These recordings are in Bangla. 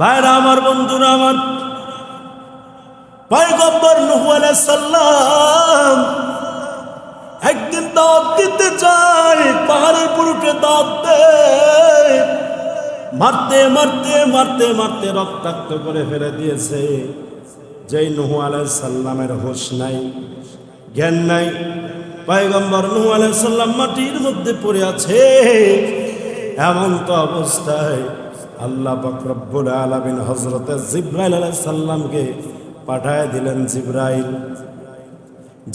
ভাইরা, আমার বন্ধুরা, আমার পয়গম্বর নুহু সালাম একদিন দাওয়াত দিতে যায়, পাহাড়ের পুরুকে দাওয়াত মারতে মারতে মারতে মারতে রক্তাক্ত করে ফেলে দিয়েছে। যেই নুহু আলাইহিস সালামের হোশ নাই, জ্ঞান নাই, পয়গম্বর নুহু আলাইহিস সালাম মাটির মধ্যে পড়ে আছে। এমন তো অবস্থায় আল্লাহ পাক রব্বুল আলামিন হযরত জিব্রাইল আলাইহিস সাল্লামকে পাঠায় দিলেন, জিব্রাইল,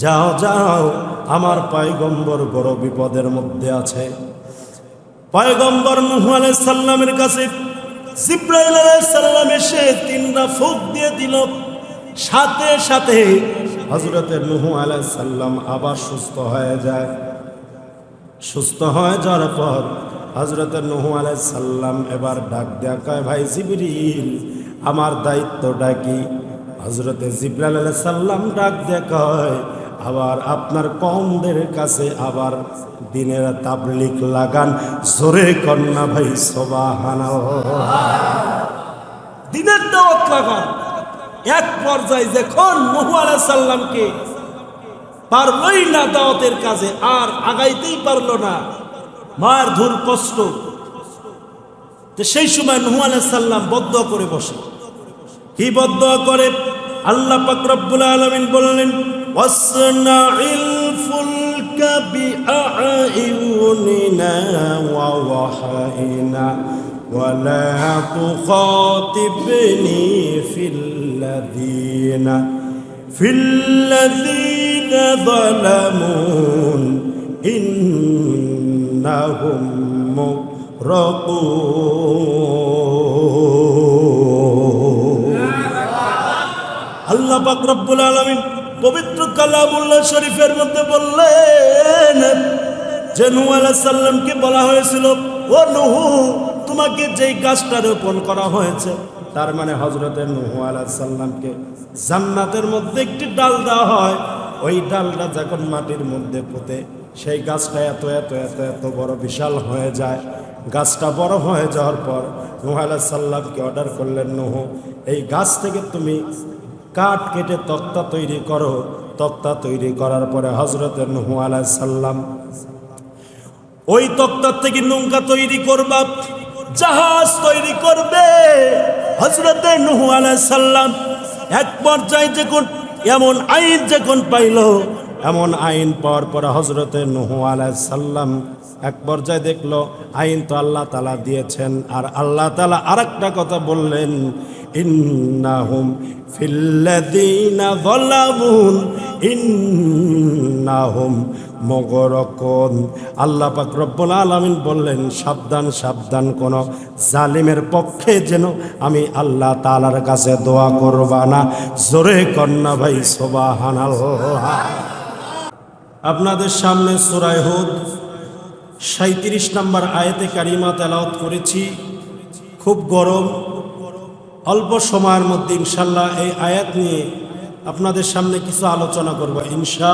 যাও যাও, আমার পয়গম্বর বড় বিপদের মধ্যে আছে। পয়গম্বর নুহু আলাইহিস সালামের কাছে জিব্রাইল আলাইহিস সালাম এসে তিনটা ফুক দিয়ে দিল। সাথে সাথে হযরতের নুহু আলাইহিস সালাম আবার সুস্থ হয়ে যায়। সুস্থ হয়ে যাওয়ার পর হজরত নহু আলাই সাল্লাম এবার ডাক দেয়া কয়, ভাই জিবরিল, আমার দায়িত্বটা কি? হজরতে জিব্রাল আলাই সাল্লাম ডাক দেয়া কয়, আবার আপনার কমদের কাছে আবার দিনের তাবলিক লাগান। জোরে কন্যা ভাই সবাহানা দিনের দাওয়াত লাগান। এক পর্যায়ে যখন নহু আলাই সাল্লামকে পারলই না দাওয়াতের কাজে, আর আগাইতেই পারল না মার ধুর কষ্ট তো সেই সময় নুহু সাল্লাম বদ্ধ করে বসে কি বদ্ধ করে আল্লাহ পাক রব্বুল আলামিন বললেন ওয়াসনাইল ফুলকা বিআইউনিনা ওয়া ওয়াহাইনা ولا تخاطبني في الذين في الذين ظلموا إنهم مغرقون আল্লাহ পাক রব্বুল আলামিন পবিত্র কালামুল্লাহ শরীফের মধ্যে বললেন যে নূহ আলাইহিস সালামকে বলা হয়েছিল ও নুহু তোমাকে যেই গাছটা রোপণ করা হয়েছে তার মানে হজরতের নুহু আলাইহিস সালামকে জান্নাতের মধ্যে একটি ডাল দেওয়া হয় ওই ডালটা যখন মাটির মধ্যে পুঁতে সেই গাছটা এত এত এত এত বড় বিশাল হয়ে যায়। গাছটা বড় হয়ে যাওয়ার পর নুহ সালামকে অর্ডার করলেন, নুহু, এই গাছ থেকে তুমি কাঠ কেটে তক্তা তৈরি করো। তক্তা তৈরি করার পরে হজরতের নুহু সালাম, ওই তক্তার থেকে নৌকা তৈরি করবা, জাহাজ তৈরি করবে। হজরতে নুহু সালাম এক পর্যায়ে যখন, এমন আইন যখন পাইল এমন আইন পর পরে হজরতে নুহু আলাইহিস সালাম এক পর্যায়ে দেখল, আইন তো আল্লাহ তালা দিয়েছেন। আর আল্লাহ তালা আর একটা কথা বললেন, ইন্নাহুম ফিল্লাদিনা যলামুন, ইন্নাহুম মগরকন। আল্লাহ পাক রব্বুল আলামিন বললেন, সাবধান সাবধান কোন জালিমের পক্ষে যেন আমি আল্লাহ তালার কাছে দোয়া করবা না। জোরে কন্যা ভাই, সুবহানাল্লাহ। আপনাদের সামনে সূরা হুদ সাঁত্রিশ নম্বর আয়াতে কারিমা তেলাওয়াত করেছি। খুব গরম, অল্প সময়ের মধ্যে ইনশাল্লাহ এই আয়াত নিয়ে আপনাদের সামনে কিছু আলোচনা করব ইনশা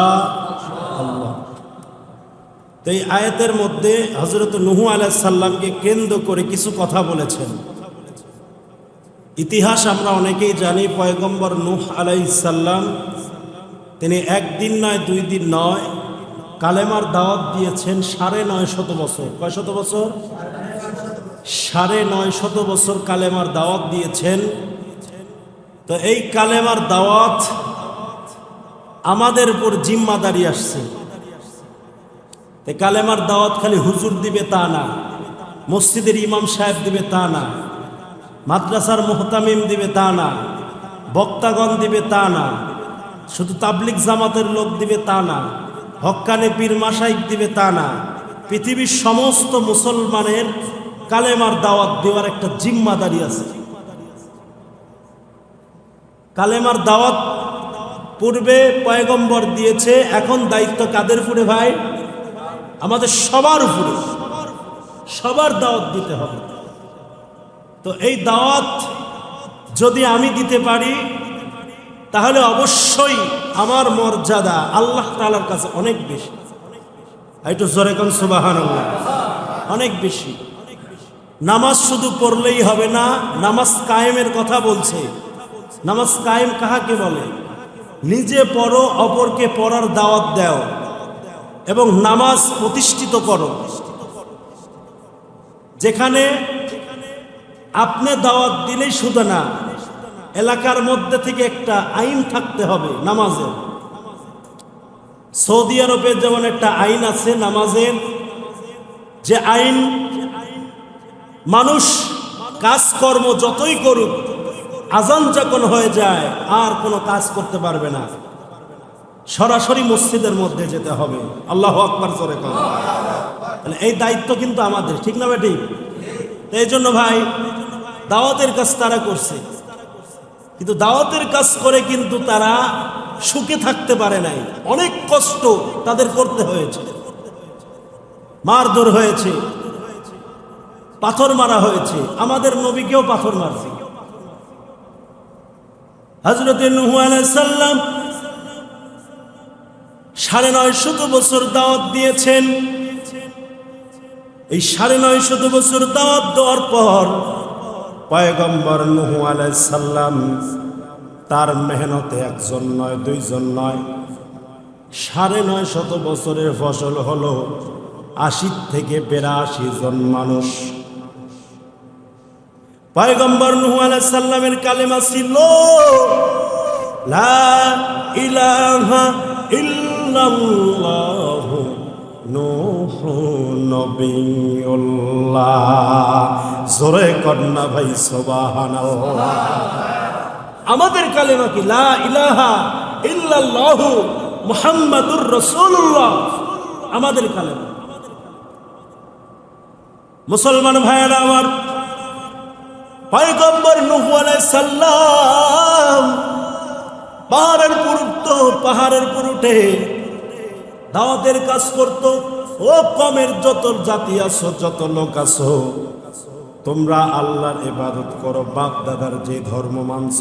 তো এই আয়াতের মধ্যে হজরত নুহু আলাহ সাল্লামকে কেন্দ্র করে কিছু কথা বলেছেন। ইতিহাস আমরা অনেকেই জানি, পয়গম্বর নুহ আলাইসাল্লাম তিনি একদিন নয়, দুই দিন নয় কালেমার দাওয়াত দিয়েছেন সাড়ে নয় শত বছর। কয় শত বছর? সাড়ে নয় শত বছর কালেমার দাওয়াত দিয়েছেন। তো এই কালেমার দাওয়াত আমাদের উপর জিম্মাদারি আসছে। তো কালেমার দাওয়াত খালি হুজুর দিবে তা না, মসজিদের ইমাম সাহেব দিবে তা না, মাদ্রাসার মোহতামিম দিবে তা না, বক্তাগণ দিবে তা না, শুধু তাবলিক জামাতের লোক দিবে তা না। হক্কানে পীর মাসাইক দিবে তা না। পৃথিবীর সমস্ত মুসলমানের কালেমার দাওয়াত দেওয়ার একটা জিম্মাদারি আছে। কালেমার দাওয়াত পূর্বে পয়গম্বর দিয়েছে, এখন দায়িত্ব কাদের উপরে ভাই? আমাদের সবার উপরে। সবার দাওয়াত দিতে হবে। তো এই দাওয়াত যদি আমি দিতে পারি, তাহলে অবশ্যই আমার মর্যাদা আল্লাহ তালার কাছে অনেক বেশি। একটু জোরে কোন সুবাহান অনেক বেশি। নামাজ শুধু পড়লেই হবে না, নামাজ কায়েমের কথা বলছে। নামাজ কায়েম কাহাকে বলে? নিজে পড়ো, অপরকে পড়ার দাওয়াত দাও এবং নামাজ প্রতিষ্ঠিত করো। যেখানে আপনি দাওয়াত দিলেই শুধু না এলাকার মধ্যে থেকে একটা আইন থাকতে হবে নামাজের। সৌদি আরবের যেমন একটা আইন আছে নামাজের, যে আইন মানুষ কাজকর্ম যতই করুক, আজান যখন হয়ে যায়, আর কোনো কাজ করতে পারবে না। সরাসরি মসজিদের মধ্যে যেতে হবে। আল্লাহ আকবার করে তাহলে এই দায়িত্ব কিন্তু আমাদের, ঠিক না বেটি? এই জন্য ভাই, দাওয়াতের কাজ তারা করছে। কিন্তু দাওয়াতের কাজ করে কিন্তু তারা সুখে থাকতে পারে নাই। অনেক কষ্ট তাদের করতে হয়েছে। মারধর হয়েছে। পাথর মারা হয়েছে। আমাদের নবীকেও পাথর মারছে। হজরত সাড়ে নয় শত বছর দাওয়াত দিয়েছেন। এই সাড়ে নয় শত বছর দাওয়াত দেওয়ার পর পয়গম্বর নুহু সাল্লাম তার মেহনতে একজন নয়, দুইজন নয়, সাড়ে নয় শত বছরের ফসল হলো আশি থেকে বেরাশি জন মানুষ। পয়গম্বর নুহু সাল্লামের কালেমা ছিল ইলাহা ইল্লাল্লাহ নূহু জোরে কন্যা ভাই, সুবহানাল্লাহ। আমাদের কালেমা কি? লা ইলাহা ইল্লাল্লাহু মুহাম্মাদুর রাসূলুল্লাহ। আমাদের কালেমা। মুসলমান ভাইয়েরা আমার, পয়গম্বর নুহু আলাইহিস সালাম পাহাড়ের পুরুত পাহাড়ের পুরুটে দাওয়াতের কাজ করত। ও কমের যত জাতি আছো, যত লোক আছো, তোমরা আল্লাহর ইবাদত করো বাপ দাদার যে ধর্ম মানছ,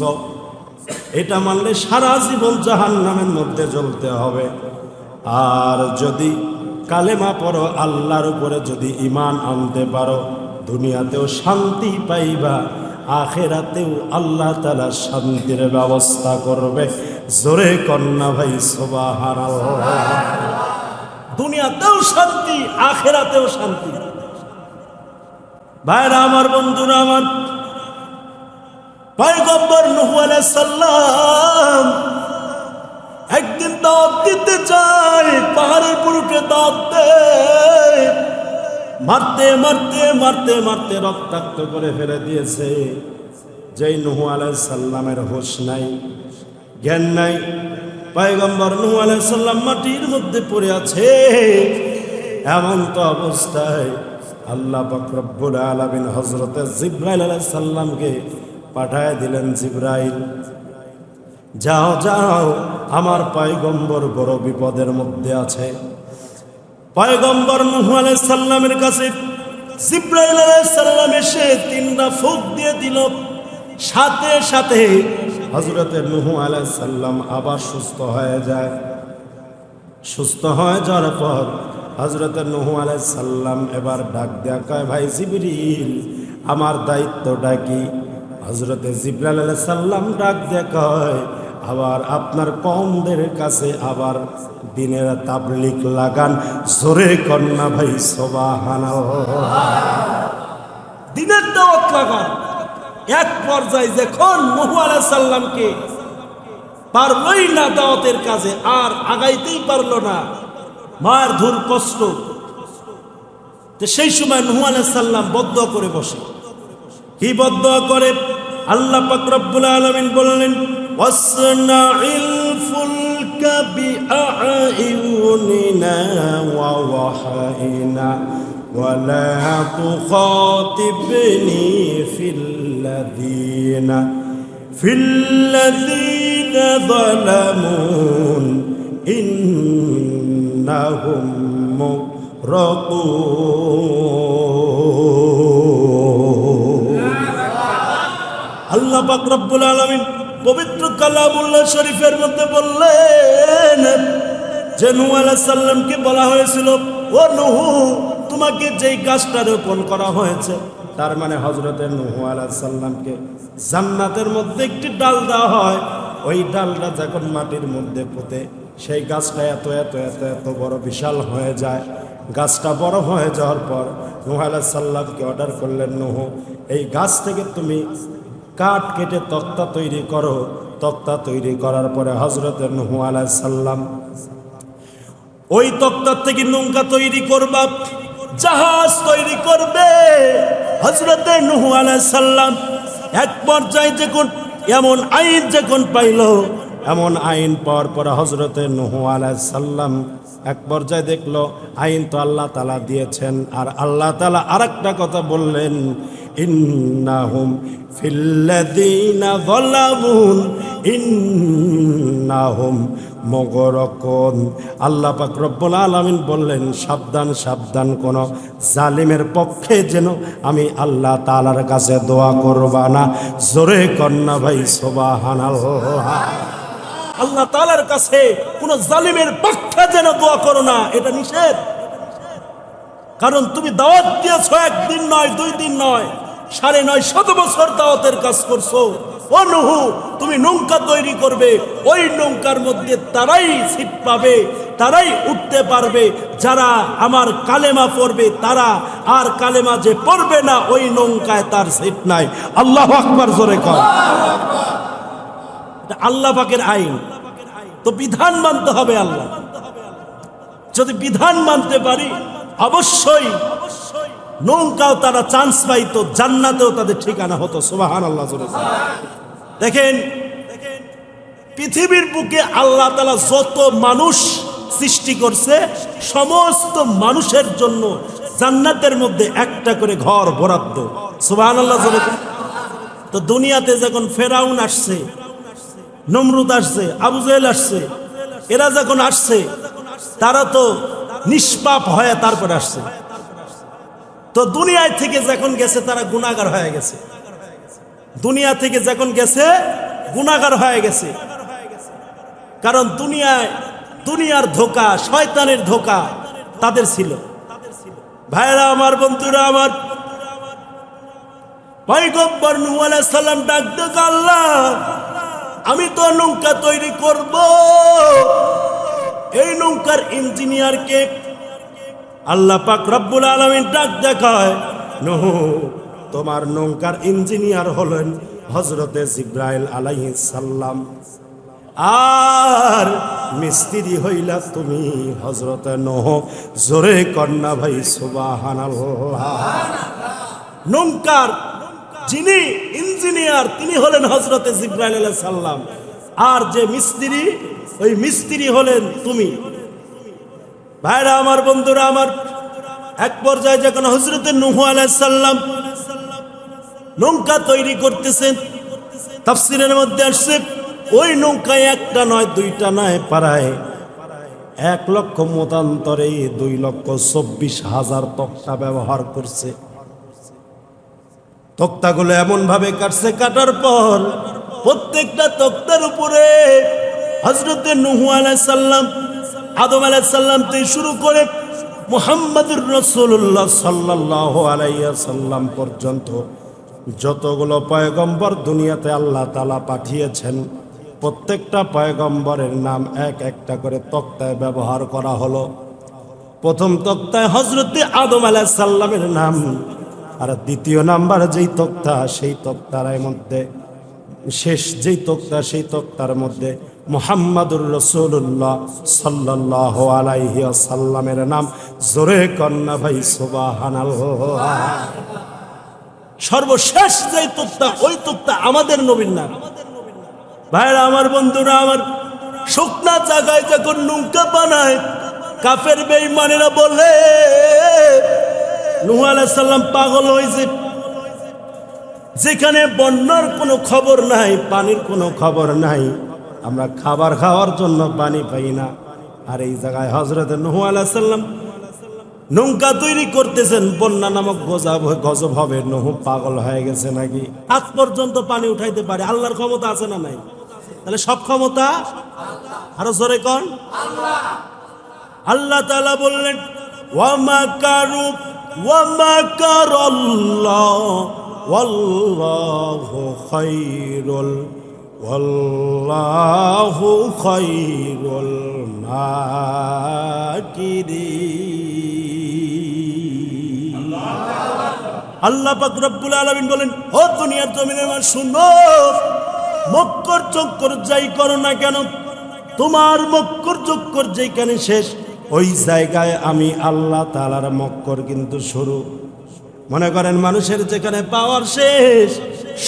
এটা মানলে সারা জীবন জাহান নামের মধ্যে জ্বলতে হবে। আর যদি কালেমা পড়ো, আল্লাহর উপরে যদি ইমান আনতে পারো, দুনিয়াতেও শান্তি পাইবা, আখেরাতেও আল্লাহ তালা শান্তির ব্যবস্থা করবে। জোরে কন্যা ভাই সোবাহার দুনিয়াতেও শান্তি, আখেরাতেও শান্তি। ভাইরা আমার, বন্ধুরা আমার, পয়গম্বর নুহু আলাইহিস সালাম একদিন দাওয়াত দিতে চাই পাহাড়ের পুরুকে দাওয়াত দেয়। মারতে মারতে মারতে মারতে রক্তাক্ত করে ফেলে দিয়েছে। যেই নুহু আলাইহিস সাল্লামের হোশ নাই, জ্ঞান নাই পয়গম্বর নুহু আলাইহিস সাল্লাম মাটির মধ্যে পড়ে আছে। এমন তো অবস্থায় আল্লাহ পাক রব্বুল আলামিন হযরত জিব্রাইল আলাইহিস সালামকে পাঠায় দিলেন, জিব্রাইল, যাও যাও, আমার পয়গম্বর বড় বিপদের মধ্যে আছে। পয়গম্বর নুহু আলাইহিস সালামের কাছে জিব্রাইল আলাইহিস সালাম এসে তিনটা ফুক দিয়ে দিল। সাথে সাথে হযরতে নুহু আলাইহিস সালাম আবার সুস্থ হয়ে যায়। সুস্থ হয়ে যাওয়ার পর হজরত নুহু আলাইহিস সাল্লাম এবার ডাক দেয়া কয়, ভাই জিবরিল, আমার দায়িত্বটা কি? হজরতে জিব্রাইল আলাইহিস সাল্লাম ডাক দেয়া কয়, আবার আপনার কমদের কাছে আবার দিনের তাবলিক লাগান। জোরে কন্যা ভাই, সোবাহানাল্লাহ। দিনের দাওয়াত লাগান। পর্যায়ে যখন নুহু আলাইহিস সাল্লামকে পারলই না দাওয়াতের কাজে আর আগাইতেই পারলো না মার ধুর কষ্ট তো সেই সময় নুহু আলাইহিস সাল্লাম বদ্ধ করে বসে কি বদ্ধ করে আল্লাহ পাক রব্বুল আলামিন বললেন ওয়াসনাইল ফুলকা বিআইউনিনা ওয়া ওয়াহাইনা ولا تخاطبني في الذين في الذين ظلموا إنهم مغرقون আল্লাহ পাক রব্বুল আলামিন পবিত্র কালামুল্লাহ শরীফের মধ্যে বললেন যে নূহ আলাইহিস সালামকে বলা হয়েছিল ও নুহু তোমাকে যেই গাছটা রোপণ করা হয়েছে তার মানে হজরতের নুহু আলাহিসাল্লামকে জান্নাতের মধ্যে একটি ডাল দেওয়া হয়। ওই ডালটা যখন মাটির মধ্যে পুঁতে, সেই গাছটা এত এত এত এত বড় বিশাল হয়ে যায়। গাছটা বড় হয়ে যাওয়ার পর নুহ আলাহিসাল্লামকে অর্ডার করলেন, নুহু, এই গাছ থেকে তুমি কাঠ কেটে তক্তা তৈরি করো। তক্তা তৈরি করার পরে হজরতের নুহু আলাহিসাল্লাম ওই তক্তার থেকে নৌকা তৈরি করবা। জাহাজ তৈরি করবে। হজরতে নুহু সাল্লাম এক পর্যায়ে যখন, এমন আইন যখন পাইল, এমন আইন পাওয়ার পরে হজরতে নুহু সাল্লাম এক পর্যায়ে দেখল, আইন তো আল্লাহ তালা দিয়েছেন। আর আল্লাহ তালা আর একটা কথা বললেন, ইন্নাহুম ফিল্লাদিনা গলামুন ইন্নাহুম মগরকন আল্লাহ পাক রব্বুল আলামিন বললেন, সাবধান সাবধান কোন জালিমের পক্ষে যেন আমি আল্লাহ তালার কাছে দোয়া করবা না। জোরে কন্যা ভাই, সুবহানাল্লাহ। আল্লাহ তালার কাছে কোন জালিমের পক্ষে যেন দোয়া করো না, এটা নিষেধ। কারণ তুমি দাওয়াত দিয়েছ, একদিন নয়, দুই দিন নয়, সাড়ে নয় শত বছর দাওয়াতের কাজ করছ। ও নুহু, তুমি নৌকা তৈরি করবে, ওই নৌকার মধ্যে তারাই সিট পাবে, তারাই উঠতে পারবে, যারা আমার কালেমা পড়বে তারা, আর কালেমা যে পড়বে না, ওই নৌকায় তার সিট নাই। আল্লাহ আকবার, জোরে কর। আল্লাহ পাকের আইন। তো বিধান মানতে হবে আল্লাহ। যদি বিধান মানতে পারি, অবশ্যই নৌকাও তারা চান্স পাইতো, জান্নাতেও তাদের ঠিকানা হতো। সুবাহান আল্লাহ। দেখেন, পৃথিবীর বুকে আল্লাহ তালা যত মানুষ সৃষ্টি করছে, সমস্ত মানুষের জন্য জান্নাতের মধ্যে একটা করে ঘর বরাদ্দ। সুবাহান আল্লাহ তো দুনিয়াতে যখন ফেরাউন আসছে, নমরুদ আসছে, আবু জেহেল আসছে, এরা যখন আসছে, তারা তো নিষ্পাপ হয়ে তারপরে আসছে। তো দুনিয়ায় থেকে যখন গেছে, তারা গুণাগার হয়ে গেছে। দুনিয়া থেকে যখন গেছে গুণাগার হয়ে গেছে। কারণ দুনিয়ায় দুনিয়ার ধোকা, শয়তানের ধোকা তাদের ছিল। ভাইরা আমার, বন্ধুরা আমার, পয়গম্বর আলাইহিস সালাম ডাক দেখ আল্লাহ, আমি তো নৌকা তৈরি করব। এই নৌকার ইঞ্জিনিয়ারকে আল্লাহ পাক রব্বুল আলমিন ডাক দেখায়। নহ তোমার নৌকার ইঞ্জিনিয়ার হলেন হজরতে জিব্রাইল আলাইহিস সাল্লাম আর মিস্ত্রি হইলা তুমি হজরতে নহ। জোরে কন্যা ভাই, সুবাহানাল্লাহ। নৌকার যিনি ইঞ্জিনিয়ার, তিনি হলেন হজরতে জিব্রাইল আলাইহিস সাল্লাম আর যে মিস্ত্রি, ওই মিস্ত্রি হলেন তুমি। ভাইরা, আমার বন্ধুরা, আমার এক পর্যায়ে যখন হজরতে নুহু আলাইসাল্লাম নৌকা তৈরি করতেছেন। তাফসিরের মধ্যে আসছে, ওই নৌকায় একটা নয়, দুইটা নয় পারায় এক লক্ষ মতান্তরে দুই লক্ষ চব্বিশ হাজার তক্তা ব্যবহার করছে। তক্তাগুলো এমন ভাবে কাটছে, কাটার পর প্রত্যেকটা তক্তার উপরে হজরতে নুহু আলাইসাল্লাম আদম আলাইসাল্লাম থেকে শুরু করে মুহাম্মদুর রসুল্লাহ সাল্লাহ আলাইসাল্লাম পর্যন্ত যতগুলো পয়গম্বর দুনিয়াতে আল্লাহ তালা পাঠিয়েছেন, প্রত্যেকটা পয়গম্বরের নাম এক একটা করে তক্তায় ব্যবহার করা হলো। প্রথম তক্তায় হজরতে আদম আলাইসাল্লামের নাম, আর দ্বিতীয় নাম্বার যেই তক্তা, সেই তক্তার মধ্যে, শেষ যেই তক্তা, সেই তক্তার মধ্যে মোহাম্মদুর রসুল্লাহ সাল্লাহ আলাইহি সাল্লামের নাম, জোরে কন্যা ভাই সুবাহান সর্বশেষ যেই তক্তা, ওই তক্তা আমাদের নবীর নাম। ভাইরা, আমার বন্ধুরা, আমার শুকনা জায়গায় যখন নৌকা বানায়, কাফের বেঈমানেরা বলে, নুহ আলাইসাল্লাম পাগল হয়েছে যেখানে বন্যার কোনো খবর নাই, পানির কোনো খবর নাই, আমরা খাবার খাওয়ার জন্য পানি পাই না। আর এই জায়গায় হজরত নুহ আলাইসাল্লাম নৌকা তৈরি করতেছেন বন্যা নামক গজব গজব হবে নহু পাগল হয়ে গেছে নাকি আজ পর্যন্ত পানি উঠাইতে পারে আল্লাহর ক্ষমতা আছে না নাই তাহলে সব ক্ষমতা আরো জোরে কন আল্লাহ তাআলা বললেন ওয়ামা কারু ومكر الله والله خير ال- والله خير الماكرين আল্লাহ পাক রব্বুল আলামিন বলেন, ও দুনিয়ার জমিনের মানুষ, শুনো। মক্কর চক্কর যাই করো না কেন, তোমার মক্কর চক্কর যেখানে শেষ, ওই জায়গায় আমি আল্লাহ তালার মক্কর কিন্তু শুরু। মনে করেন, মানুষের যেখানে পাওয়ার শেষ,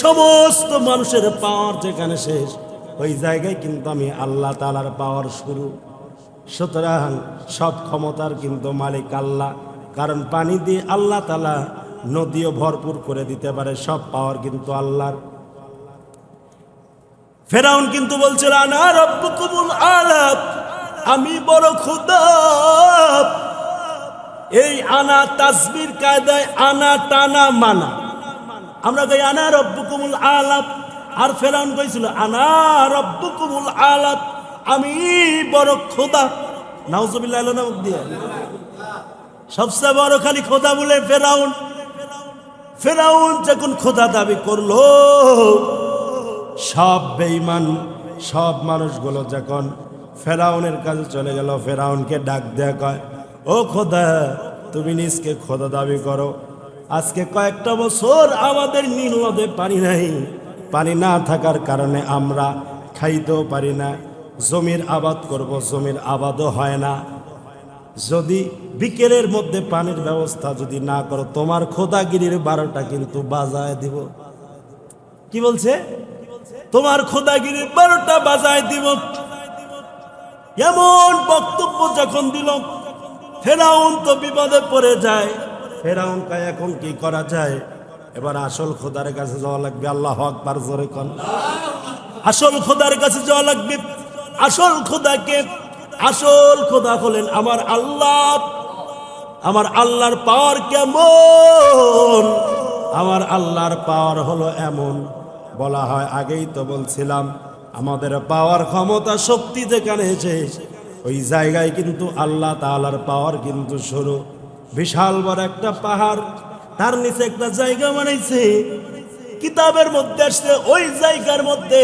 সমস্ত মানুষের পাওয়ার যেখানে শেষ, ওই জায়গায় কিন্তু আমি আল্লাহ তালার পাওয়ার শুরু। সুতরাং সব ক্ষমতার কিন্তু মালিক আল্লাহ, কারণ পানি দিয়ে আল্লাহ তালা নদীও ভরপুর করে দিতে পারে, সব পাওয়ার কিন্তু আল্লাহর। ফেরাউন কিন্তু বলছিল, আনা রব্বুকুমুল আলাপ, আমি বড় খুদা এই আনা তাসবির কায়দায় আনা টানা মানা। আমরা কই, আনা রব্বুকুমুল আলাপ। আর ফেরাউন কইছিল, আনা রব্বুকুমুল আলাপ, আমি বড় খোদা নাউজুবিল্লাহ দিয়ে। সবচেয়ে বড় খালি খোদা বলে ফেরাউন। ফেরাউন যখন খোদা দাবি করল, সব বেঈমান, সব মানুষগুলো যখন ফেরাউনের কাছে চলে গেল, ফেরাউনকে ডাক দেয়া কয়, ও খোদা, তুমি নিজকে খোদা দাবি করো। আজকে কয়েকটা বছর আমাদের নীল নদে পানি নাই। পানি না থাকার কারণে আমরা খাইতেও পারি না। জমির আবাদ করব, জমির আবাদও হয় না। যদি বিকেলের মধ্যে পানির ব্যবস্থা যদি না করো, তোমার খোদাগিরির বারোটা কিন্তু বাজায় দিব। কি বলছে? তোমার খোদাগিরির বারোটা বাজায় দিব। এমন বক্তব্য যখন দিল, ফেরাউন তো বিপদে পড়ে যায়। ফেরাউন কায় এখন কি করা যায়? এবার আসল খোদার কাছে যাওয়া লাগবে, আল্লাহ আকবার, জোরে আসল খোদার কাছে যাওয়া লাগবে। আসল খোদাকে আসল খোদা হলেন আমার আল্লাহ। আমার আল্লাহর পাওয়ার কেমন? আমার আল্লাহর পাওয়ার হলো এমন। বলা হয়, আগেই তো বলছিলাম, আমাদের পাওয়ার ক্ষমতা শক্তি যেখানে এসে ওই জায়গায় কিন্তু আল্লাহ তালার পাওয়ার কিন্তু শুরু। বিশাল বড় একটা পাহাড়, তার নিচে একটা জায়গা বানাইছে। কিতাবের মধ্যে আসছে, ওই জায়গার মধ্যে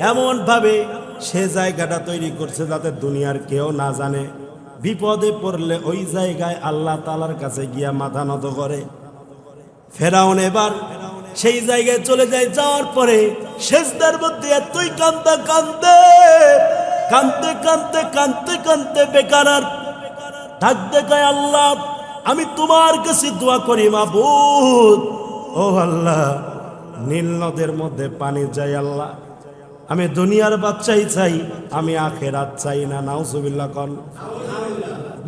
এমন ভাবে সে জায়গাটা তৈরি করছে যাতে দুনিয়ার কেউ না জানে। বিপদে পড়লে ওই জায়গায় আল্লাহ তালার কাছে গিয়া মাথা নত করে। ফেরাউন এবার সেই জায়গায় চলে যায়, যাওয়ার পরে শেষদার মধ্যে এতই কান্দা, কান্দে কানতে কানতে কানতে কানতে বেকার আর ডাক দেখায়, আল্লাহ, আমি তোমার কাছে দোয়া করি, মাবুদ। ও আল্লাহ, নীল নদের মধ্যে পানি যায়, আল্লাহ। আমি দুনিয়ার বাচ্চাই চাই, আমি আখেরাত চাই না, নাউজুবিল্লাহ কন।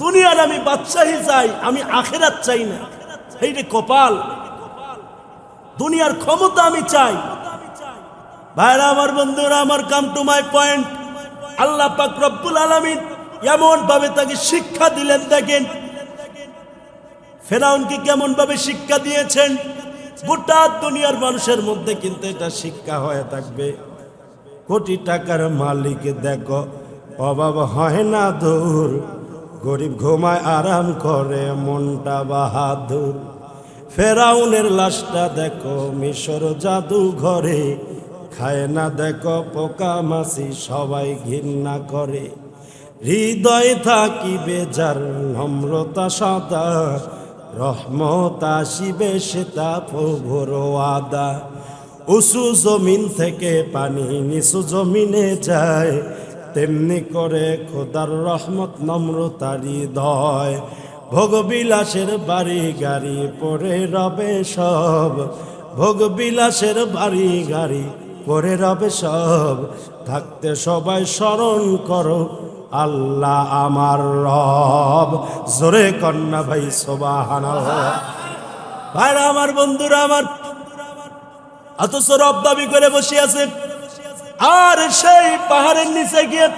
দুনিয়ার আমি বাচ্চাই চাই, আমি আখেরাত চাই না। এই রে কপাল, দুনিয়ার ক্ষমতা আমি চাই। ভাইরা, আমার বন্ধুরা, আমার কাম টু মাই পয়েন্ট আল্লাহ পাক রব্বুল আলামিন এমন ভাবে তাকে শিক্ষা দিলেন, দেখেন। ফেরাউনকে কেমন ভাবে শিক্ষা দিয়েছেন? গোটা দুনিয়ার মানুষের মধ্যে কিন্তু এটা শিক্ষা হয়ে থাকবে। কোটি টাকার মালিক, দেখো, অভাব হয় না দূর। গরিব ঘুমায় আরাম করে, মনটা বাহাদুর। ফেরাউনের লাশটা দেখো, মিশর জাদু ঘরে। খায় না, দেখো, পোকা মাছি সবাই ঘৃণা করে। হৃদয় থাকিবে যার, নম্রতা সদা। রহমত আসিবে সেটা প্রভুর আদা উঁচু জমিন থেকে পানি নিচু জমিনে যায়, তেমনি করে খোদার রহমত নম্রতার হৃদয় ভোগবিলাসের বাড়ি গাড়ি পরে রবে সব, ভোগবিলাসের বাড়ি গাড়ি পরে রবে সব। থাকতে সবাই স্মরণ করো, আল্লাহ আমার রব। জোরে কন্যা ভাই সোবাহান ভাইরা, আমার বন্ধুরা, আমার অথচ রব দাবি করে বসে আছে। আর সেই পাহাড়ের নিচে গিয়ে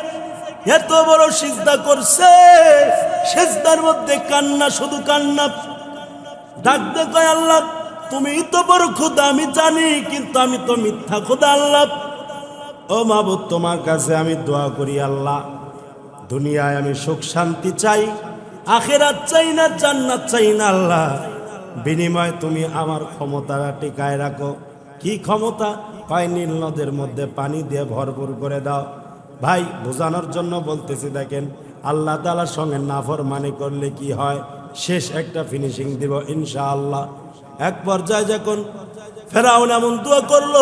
এত বড় সিজদা করছে, সিজদার মধ্যে কান্না, শুধু কান্না। ডাক দে কয় আল্লাহ, তুমি তো বড় খুদা আমি জানি, কিন্তু আমি তো মিথ্যা খুদা আল্লাহ। ও মাবুদ তোমার কাছে আমি দোয়া করি আল্লাহ, দুনিয়ায় আমি সুখ, শান্তি চাই, আখেরাত চাই না, জান্নাত চাই না, আল্লাহ। বিনিময় তুমি আমার ক্ষমতাটা টিকায় রাখো। কি ক্ষমতা? কয়, নীল নদের মধ্যে পানি দিয়ে ভরপুর করে দাও। ভাই, বোঝানোর জন্য বলতেছি, দেখেন, আল্লাহ তালার সঙ্গে নাফর মানে করলে কি হয়? শেষ একটা ফিনিশিং দিব, ইনশাআল্লাহ। এক পর্যায়ে যখন ফেরাউন এমন দোয়া করল,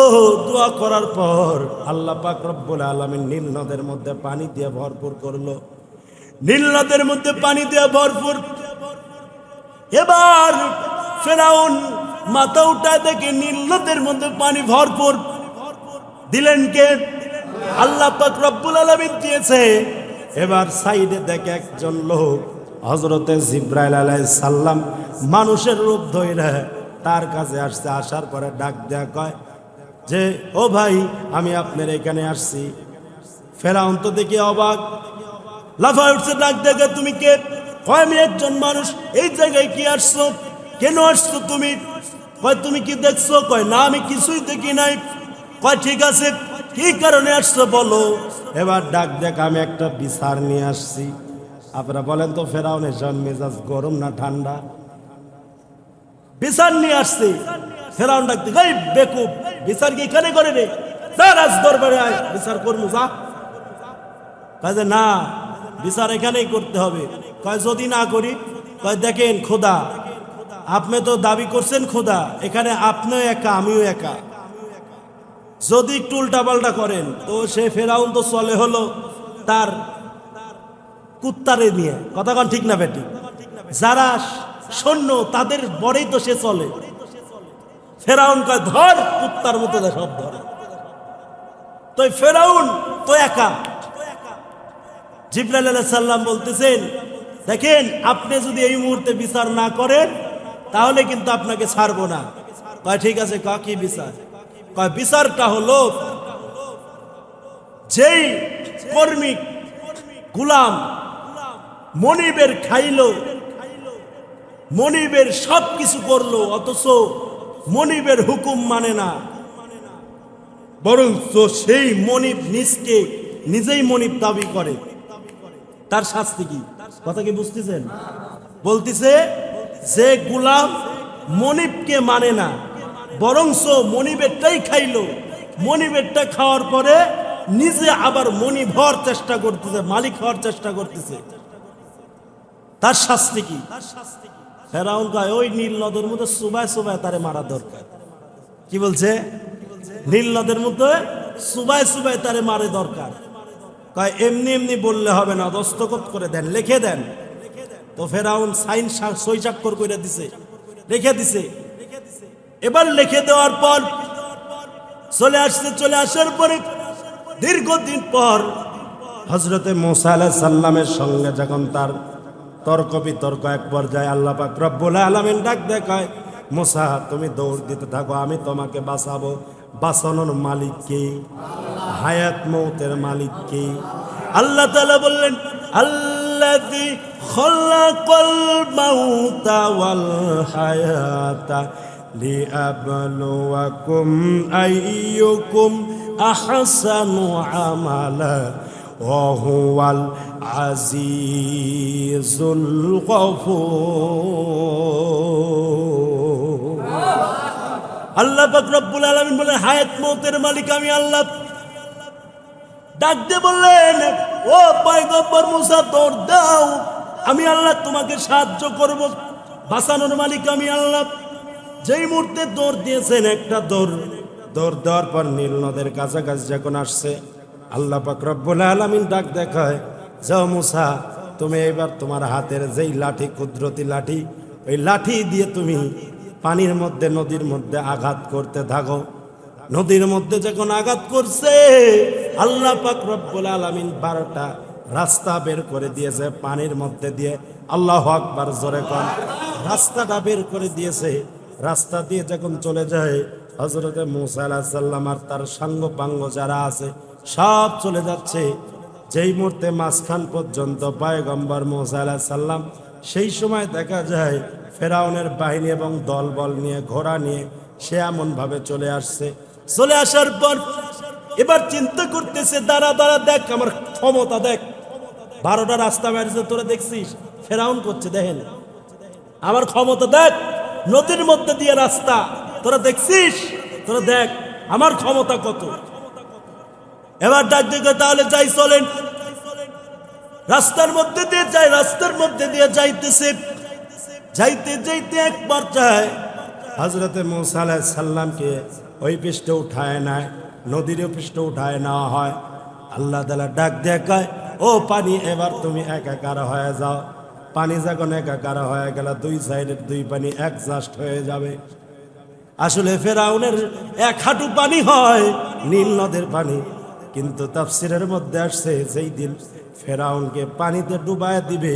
দোয়া করার পর আল্লাহ পাক রব্বুল আলমিন নীল নদের মধ্যে পানি দিয়ে ভরপুর করল। নীল নদের মধ্যে পানি দিয়ে ভরপুর। এবার ফেরাউন মাথা উঠায় দেখে নীল নদের মধ্যে পানি ভরপুর। দিলেন কে? আল্লাহ রব্বুল আলমিন দিয়েছে। এবার সাইডে দেখে একজন লোক হজরতে জিব্রাইল আলাই সাল্লাম মানুষের রূপ ধরে তার কাছে আসছে, আসার পরে ডাক দেয়া কয়, যে, ও ভাই, আমি আপনার এখানে আসছি। ফেরাউন তো দেখি অবাক, লাফায় উঠছে, ডাক দেখে তুমি কে? কয়, আমি একজন মানুষ, এই জায়গায় কি আসছো? কেন আসছো তুমি? কয় তুমি কি দেখছ? কয় না আমি কিছুই দেখি নাই। কয় ঠিক আছে কি কারণে আসছো বলো? এবার ডাক দেখ আমি একটা বিচার নিয়ে আসছি। আপনারা বলেন তো ফেরাউনের জন মেজাজ গরম না ঠান্ডা? বিচার নিয়ে আসছি। ফেরাউন ডাকতে এই বেকুব বিচার কি এখানে করে রে? যা রাজ দরবারে আয় বিচার করব যা। কাজে না বিচার এখানেই করতে হবে। কয় যদি না করি? কয় দেখেন খোদা আপনি তো দাবি করছেন খোদা, এখানে আপনিও একা, আমিও একা। যদি একটু উল্টাপাল্টা করেন, তো সে ফেরাউন তো চলে হলো তার কুত্তারে নিয়ে। কথা কন ঠিক না বেটি? যারা সৈন্য, তাদের বরেই তো সে চলে। ফেরাউন কয়, ধর, কুত্তার মতো সব ধরে। তো ফেরাউন তো একা। জিব্রাইল আলাইহিস সাল্লাম বলতেছেন, দেখেন, আপনি যদি এই মুহূর্তে বিচার না করেন তাহলে কিন্তু আপনাকে ছাড়বো না। কয়, ঠিক আছে, কা, কি বিচার? কয়, বিচারটা হলো, যেই কর্মী গুলাম মনিবের খাইলো, মনিবের সব কিছু করল, অথচ মনিবের হুকুম মানে না। বরং সেই মনিব নিজকে, নিজেই মনিব দাবি করে। তার শাস্তি কি? কথা কি বুঝতেছেন? বলতেছে যে গুলাম মনিবকে মানে না, বরংস মনিবেরটাই খাইলো। মনিবেরটা খাওয়ার পরে নিজে আবার মনিব হওয়ার চেষ্টা করতেছে, মালিক হওয়ার চেষ্টা করতেছে। তার শাস্তি কি? ফেরাউন কয়, ওই নীল নদের মধ্যে সুবায় সুবায় তারে মারা দরকার। কি বলছে? নীল নদের মধ্যে সুবায় সুবায় তারে মারে দরকার। কয়, এমনি এমনি বললে হবে না, দস্তখত করে দেন, লিখে দেন। তো ফেরাউন সাইন সই করে দিছে, রেখে দিছে। এবার লিখে দেওয়ার পর চলে আসছে, চলে আসার পরে দীর্ঘদিন পর হজরতে মোসা আলাহ সাল্লামের সঙ্গে যখন তার তর্ক বিতর্ক এক পর্যায়ে আল্লাহ পাক রব্বুল আলামিন ডাক দেখায়, মোসা, তুমি দৌড় দিতে থাকো, আমি তোমাকে বাঁচাবো। বাঁচানোর মালিক কে? হায়াত মৌতের মালিক কে? আল্লাহ তাআলা বললেন, আল্লাযী খলাকাল মাউতা ওয়াল হায়াতা লিআবলুয়াকুম আইয়ুকুম আহসানু আমালা وهو العزيز الغفور আল্লাহ পাক রব্বুল আলামিন বলে হায়াত মৌতের মালিক আমি আল্লাহ ডাক দিয়ে বললেন ও পয়গম্বর মুসা দৌড় দাও আমি আল্লাহ তোমাকে সাহায্য করব। বাঁচানোর মালিক আমি আল্লাহ। যেই মুহূর্তে দৌড় দিয়েছেন, একটা দৌড়। দৌড় দেওয়ার পর নীল নদের কাছাকাছি যখন আসছে, আল্লাহ পাক রব্বুল আলামিন ডাক দেখায়, যাও মুসা, তুমি এবার তোমার হাতের যেই লাঠি, কুদরতি লাঠি, ওই লাঠি দিয়ে তুমি পানির মধ্যে, নদীর মধ্যে আঘাত করতে থাকো। নদীর মধ্যে যখন আঘাত করছে, আল্লাহ পাক রব্বুল আলামিন বারোটা রাস্তা বের করে দিয়েছে, পানির মধ্যে দিয়ে। আল্লাহ আকবার, জোরে কন। রাস্তাটা বের করে দিয়েছে। রাস্তা দিয়ে যখন চলে যায় হজরতে মুসা আলাহ সাল্লাম আর তার সাঙ্গ পাঙ্গ যারা আছে, সব চলে যাচ্ছে। যেই মুহূর্তে মাঝখান পর্যন্ত পায়গম্বর মোসা আলাহ সাল্লাম সেই সময় দেখা যায়, ফেরাউনের বাহিনী এবং দলবল নিয়ে, ঘোড়া নিয়ে, সে এমন ভাবে চলে আসছে। চলে আসার পর এবার চিন্তা করতেছে, দাঁড়া দাঁড়া, দেখ, আমার ক্ষমতা দেখ। বারোটা রাস্তা বেড়েছে তোরা দেখছিস? ফেরাউন করছে, দেখেন। আমার ক্ষমতা দেখ, নদীর মধ্যে দিয়ে রাস্তা। তোরা দেখছিস? তোরা দেখ, আমার ক্ষমতা কত। এবার ডাক দিকে তাহলে যাই, চলেন। রাস্তার মধ্যে দিয়ে যায় রাস্তার মধ্যে দিয়ে যাইতেছে। যাইতে যাইতে একবার যায়। হজরতে মৌসা আলাহ সাল্লামকে ওই পৃষ্ঠে উঠায় নেয়, নদীর পৃষ্ঠে উঠায় নেওয়া হয়। আল্লাহ তালা ডাক দেখায় ও পানি, এবার তুমি একাকার হয়ে যাও। পানি যখন একাকার হয়ে গেল, দুই সাইডের দুই পানি একজাস্ট হয়ে যাবে। আসলে ফেরাউনের এক হাঁটু পানি হয়, নীল নদের পানি। কিন্তু তাফসিরের মধ্যে আসছে সেই দিন ফেরাউনকে পানিতে ডুবায় দিবে,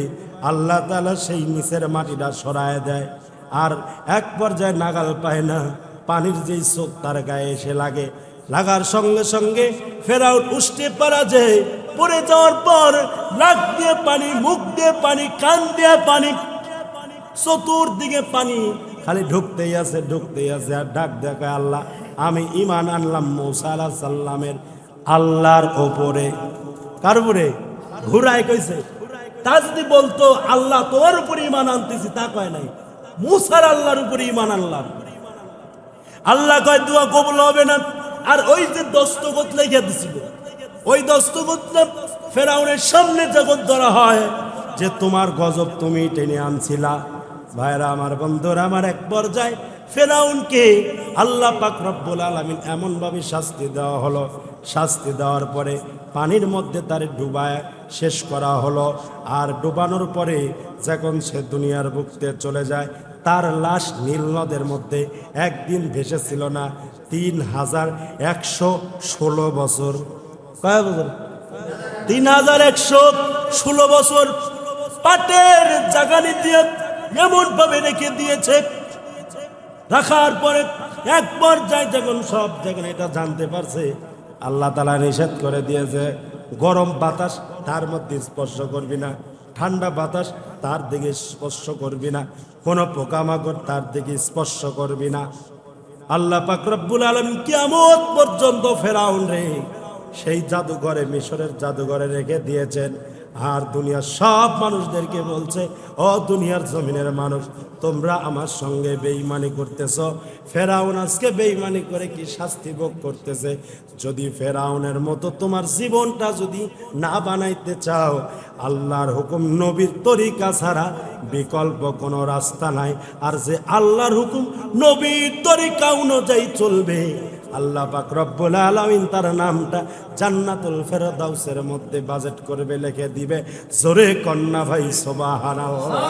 আল্লাহ তালা সেই নিচের মাটিটা সরায় দেয়। আর এক পর্যায়ে নাগাল পায় না, পানির যেই চোখ তার গায়ে এসে লাগে। লাগার সঙ্গে সঙ্গে ফেরাউন উষ্টে পারা যায় পড়ে যাওয়ার পর নাক দিয়ে পানি, মুখ দিয়ে পানি, কান দিয়ে পানি, চতুর্দিকে পানি। খালি ঢুকতেই আছে ঢুকতেই আছে। আর ডাক দেখায় আল্লাহ, আমি ইমান আনলাম মৌসা আলাহ সাল্লামের আল্লাহর ওপরে কার উপরে? ঘুরায় কইছে। তা যদি বলতো, আল্লাহ তোমার উপরে ইমান আনতেছি তা কয় নাই। মুসার আল্লাহর উপরে ইমান আনলাম। আল্লাহ কয়, দোয়া কবুল হবে না। আর ওই যে দস্তগত লেগে দিছিল, ওই দস্তগত ফেরাউনের সামনে যখন ধরা হয় যে তোমার গজব তুমি টেনে আনছিলা। ভাইরা আমার বন্ধুরা, আমার এক পর্যায়ে ফেরাউনকে আল্লাহ পাক রব্বুল আলামিন এমন ভাবে শাস্তি দেওয়া হলো। শাস্তি দেওয়ার পরে পানির মধ্যে তার ডুবায় শেষ করা হলো। আর ডুবানোর পরে যখন সে দুনিয়ার বুকতে চলে যায়, তার লাশ নীল নদের মধ্যে একদিন ভেসেছিল না তিন হাজার একশো ষোলো বছর। বছর? তিন হাজার একশো ষোলো বছর পাটের জাগানি দিয়ে এমন ভাবে রেখে দিয়েছে। রাখার পরে এক পর্যায়ে যখন সব যখন এটা জানতে পারছে, আল্লাহ তালা নিষেধ করে দিয়েছে, গরম বাতাস তার মধ্যে স্পর্শ করবি না, ঠান্ডা বাতাস তার দিকে স্পর্শ করবি না, কোনো পোকামাকড় তার দিকে স্পর্শ করবি না আল্লাহ পাকরবুল আলম কিয়ামত পর্যন্ত ফেরাউন রে সেই জাদুঘরে মিশরের জাদুঘরে রেখে দিয়েছেন। আর দুনিয়ার সব মানুষদেরকে বলছে, ও দুনিয়ার জমিনের মানুষ, তোমরা আমার সঙ্গে বেইমানি করতেছ। ফেরাউন আজকে বেইমানি করে কি শাস্তি ভোগ করতেছে? যদি ফেরাউনের মতো তোমার জীবনটা যদি না বানাইতে চাও, আল্লাহর হুকুম নবীর তরিকা ছাড়া বিকল্প কোনো রাস্তা নাই। আর যে আল্লাহর হুকুম নবীর তরিকা অনুযায়ী চলবে আল্লাহ পাক রব্বুল আলামিন তার নামটা জান্নাতুল ফেরদাউসের মধ্যে বাজেট করবে, লিখে দিবে, জোরে কন্যা ভাই, সুবহানাল্লাহ।